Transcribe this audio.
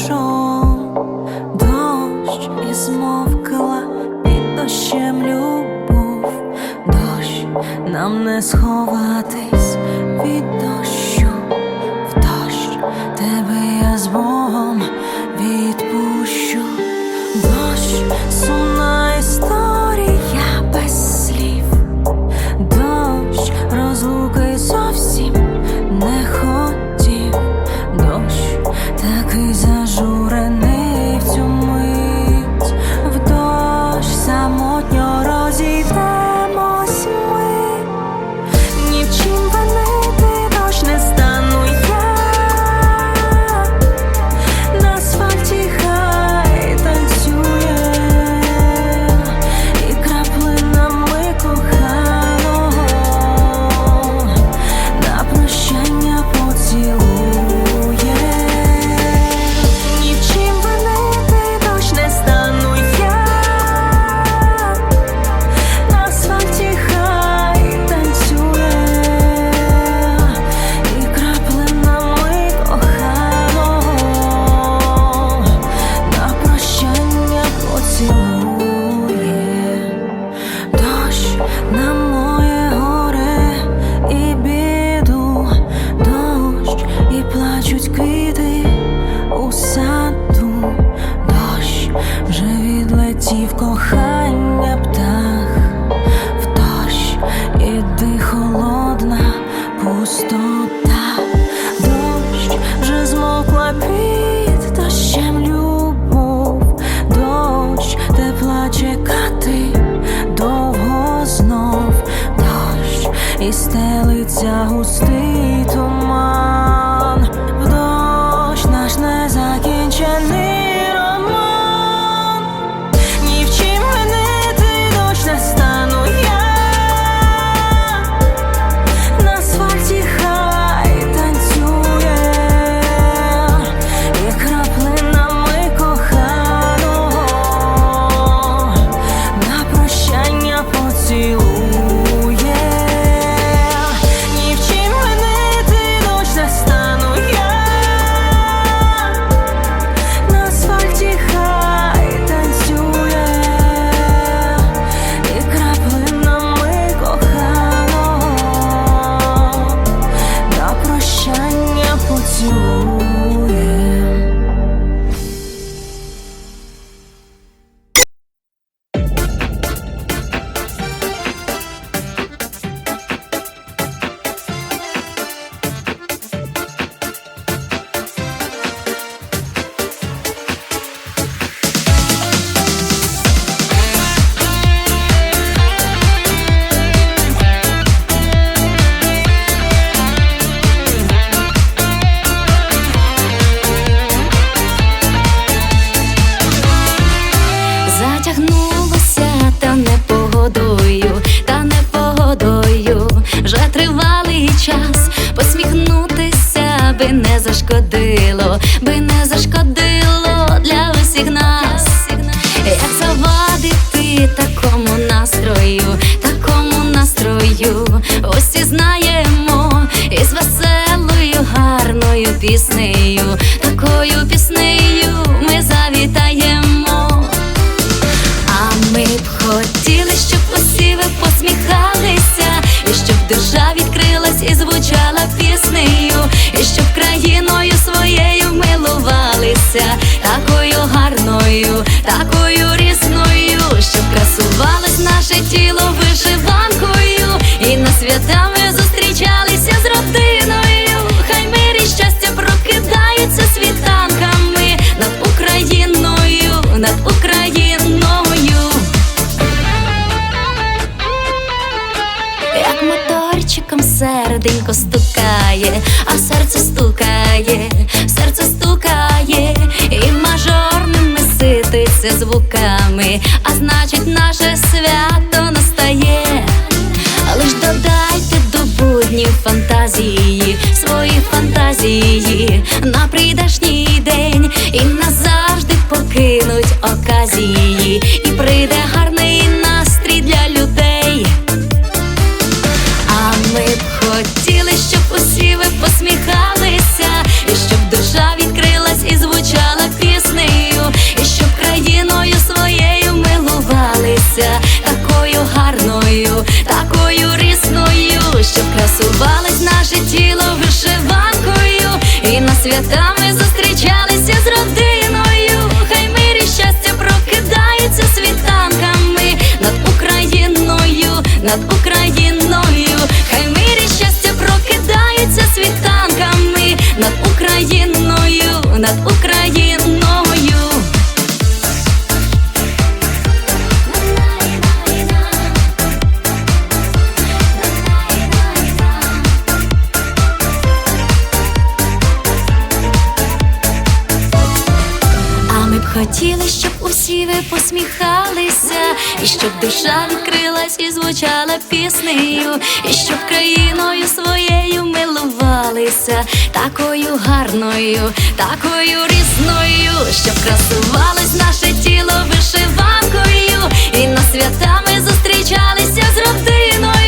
прийшов дощ і змовкала під дощем любов, дощ нам не сховатись від дощ. кохання. піснею, такою піснею ми завітаємо, а ми б хотіли, щоб посіви посміхалися, і щоб держава відкрилась і звучала піснею, і щоб країною своєю милувалися, такою гарною, такою різною, щоб красувалось наше тіло вишиванкою і на свята. моторчиком серденько стукає, а серце стукає, серце стукає, і мажорними сититься звуками, а значить, наше свято настає. святами зустрічалися з родиною, хай мирі щастя прокидається світанками над Україною, над Україною, хай мирі щастя прокидається світанками над Україною, над Україною. хотіли, щоб усі ви посміхалися, і щоб душа відкрилась і звучала піснею, і щоб країною своєю милувалися, такою гарною, такою різною, щоб красувалось наше тіло вишиванкою, і на свята ми зустрічалися з родиною.